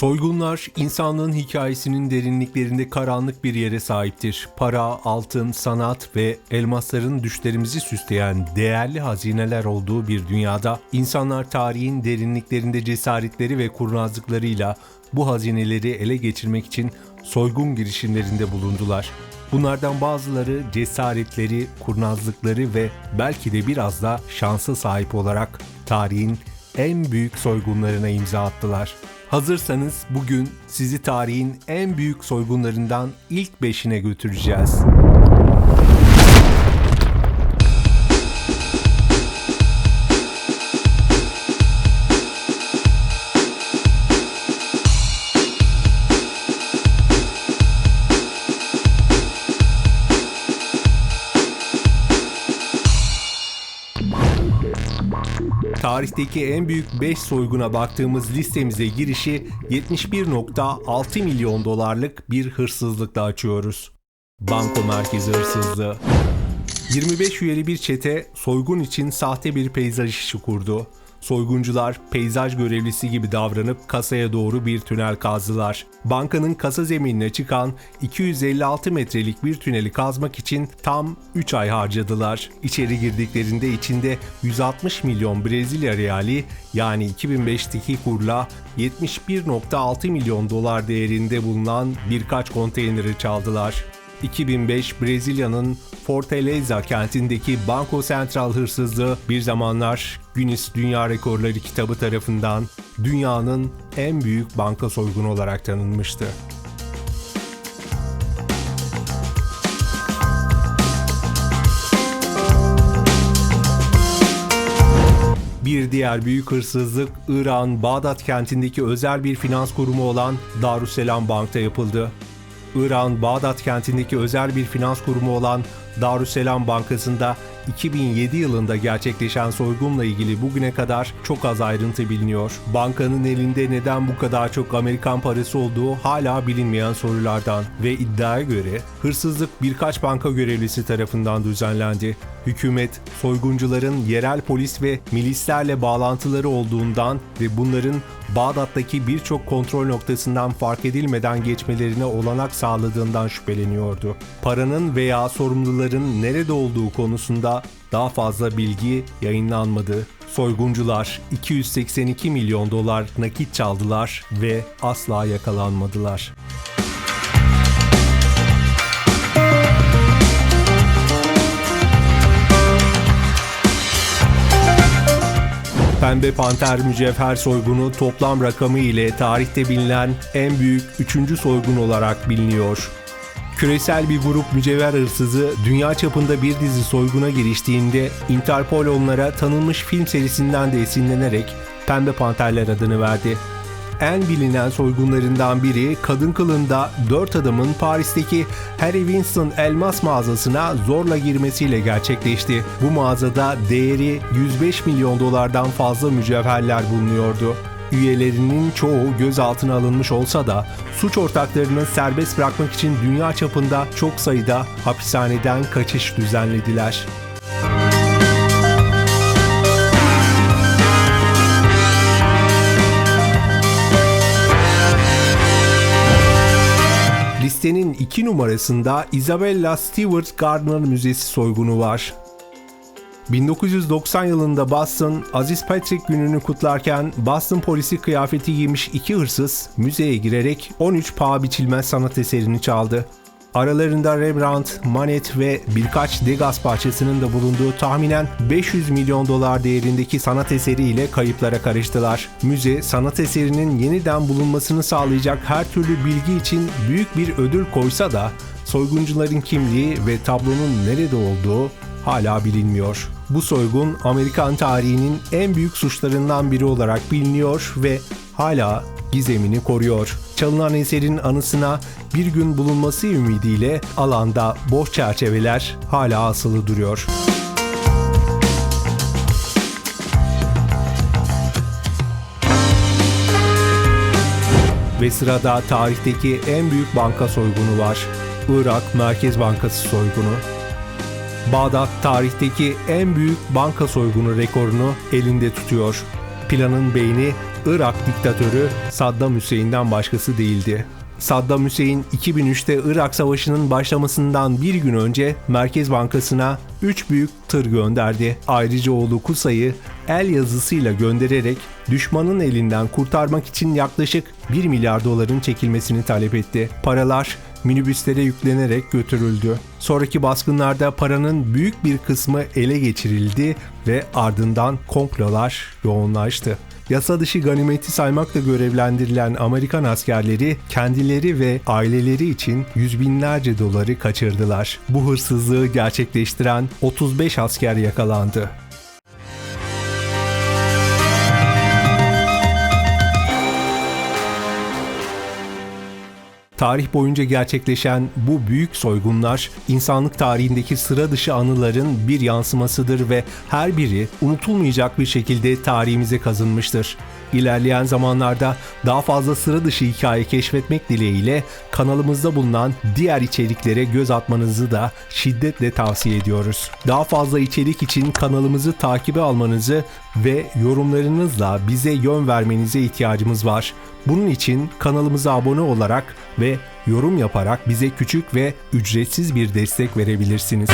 Soygunlar insanlığın hikayesinin derinliklerinde karanlık bir yere sahiptir. Para, altın, sanat ve elmasların düşlerimizi süsleyen değerli hazineler olduğu bir dünyada insanlar tarihin derinliklerinde cesaretleri ve kurnazlıklarıyla bu hazineleri ele geçirmek için soygun girişimlerinde bulundular. Bunlardan bazıları cesaretleri, kurnazlıkları ve belki de biraz da şansa sahip olarak tarihin en büyük soygunlarına imza attılar. Hazırsanız bugün sizi tarihin en büyük soygunlarından ilk beşine götüreceğiz. Tarihteki en büyük 5 soyguna baktığımız listemize girişi 71.6 milyon dolarlık bir hırsızlıkla açıyoruz. Banko merkezi hırsızlığı. 25 üyeli bir çete soygun için sahte bir peyzaj işi kurdu. Soyguncular peyzaj görevlisi gibi davranıp kasaya doğru bir tünel kazdılar. Bankanın kasa zeminine çıkan 256 metrelik bir tüneli kazmak için tam 3 ay harcadılar. İçeri girdiklerinde içinde 160 milyon Brezilya reali yani 2005'teki kurla 71.6 milyon dolar değerinde bulunan birkaç konteyneri çaldılar. 2005 Brezilya'nın Fortaleza kentindeki Banco Central hırsızlığı bir zamanlar Guinness Dünya Rekorları kitabı tarafından dünyanın en büyük banka soygunu olarak tanınmıştı. Bir diğer büyük hırsızlık İran Bağdat kentindeki özel bir finans kurumu olan Darüsselam Bank'ta yapıldı. İran Bağdat kentindeki özel bir finans kurumu olan Darüsselam Bankası'nda 2007 yılında gerçekleşen soygunla ilgili bugüne kadar çok az ayrıntı biliniyor. Bankanın elinde neden bu kadar çok Amerikan parası olduğu hala bilinmeyen sorulardan ve iddiaya göre hırsızlık birkaç banka görevlisi tarafından düzenlendi. Hükümet, soyguncuların yerel polis ve milislerle bağlantıları olduğundan ve bunların Bağdat'taki birçok kontrol noktasından fark edilmeden geçmelerine olanak sağladığından şüpheleniyordu. Paranın veya sorumluların nerede olduğu konusunda daha fazla bilgi yayınlanmadı. Soyguncular 282 milyon dolar nakit çaldılar ve asla yakalanmadılar. Pembe Panter mücevher soygunu toplam rakamı ile tarihte bilinen en büyük üçüncü soygun olarak biliniyor. Küresel bir grup mücevher hırsızı dünya çapında bir dizi soyguna giriştiğinde Interpol onlara tanınmış film serisinden de esinlenerek Pembe Panterler adını verdi en bilinen soygunlarından biri kadın kılında dört adamın Paris'teki Harry Winston elmas mağazasına zorla girmesiyle gerçekleşti. Bu mağazada değeri 105 milyon dolardan fazla mücevherler bulunuyordu. Üyelerinin çoğu gözaltına alınmış olsa da suç ortaklarını serbest bırakmak için dünya çapında çok sayıda hapishaneden kaçış düzenlediler. Listenin iki numarasında Isabella Stewart Gardner Müzesi soygunu var. 1990 yılında Boston, Aziz Patrick gününü kutlarken Boston polisi kıyafeti giymiş iki hırsız müzeye girerek 13 paha biçilmez sanat eserini çaldı. Aralarında Rembrandt, Manet ve birkaç Degas parçasının da bulunduğu tahminen 500 milyon dolar değerindeki sanat eseriyle kayıplara karıştılar. Müze, sanat eserinin yeniden bulunmasını sağlayacak her türlü bilgi için büyük bir ödül koysa da soyguncuların kimliği ve tablonun nerede olduğu hala bilinmiyor. Bu soygun Amerikan tarihinin en büyük suçlarından biri olarak biliniyor ve hala gizemini koruyor. Çalınan eserin anısına bir gün bulunması ümidiyle alanda boş çerçeveler hala asılı duruyor. Ve sırada tarihteki en büyük banka soygunu var. Irak Merkez Bankası soygunu. Bağdat tarihteki en büyük banka soygunu rekorunu elinde tutuyor. Planın beyni Irak diktatörü Saddam Hüseyin'den başkası değildi. Saddam Hüseyin 2003'te Irak Savaşı'nın başlamasından bir gün önce Merkez Bankası'na 3 büyük tır gönderdi. Ayrıca oğlu Kusa'yı el yazısıyla göndererek düşmanın elinden kurtarmak için yaklaşık 1 milyar doların çekilmesini talep etti. Paralar minibüslere yüklenerek götürüldü. Sonraki baskınlarda paranın büyük bir kısmı ele geçirildi ve ardından komplolar yoğunlaştı. Yasa dışı ganimeti saymakla görevlendirilen Amerikan askerleri kendileri ve aileleri için yüz binlerce doları kaçırdılar. Bu hırsızlığı gerçekleştiren 35 asker yakalandı. Tarih boyunca gerçekleşen bu büyük soygunlar insanlık tarihindeki sıra dışı anıların bir yansımasıdır ve her biri unutulmayacak bir şekilde tarihimize kazınmıştır. İlerleyen zamanlarda daha fazla sıra dışı hikaye keşfetmek dileğiyle kanalımızda bulunan diğer içeriklere göz atmanızı da şiddetle tavsiye ediyoruz. Daha fazla içerik için kanalımızı takibe almanızı ve yorumlarınızla bize yön vermenize ihtiyacımız var. Bunun için kanalımıza abone olarak yorum yaparak bize küçük ve ücretsiz bir destek verebilirsiniz.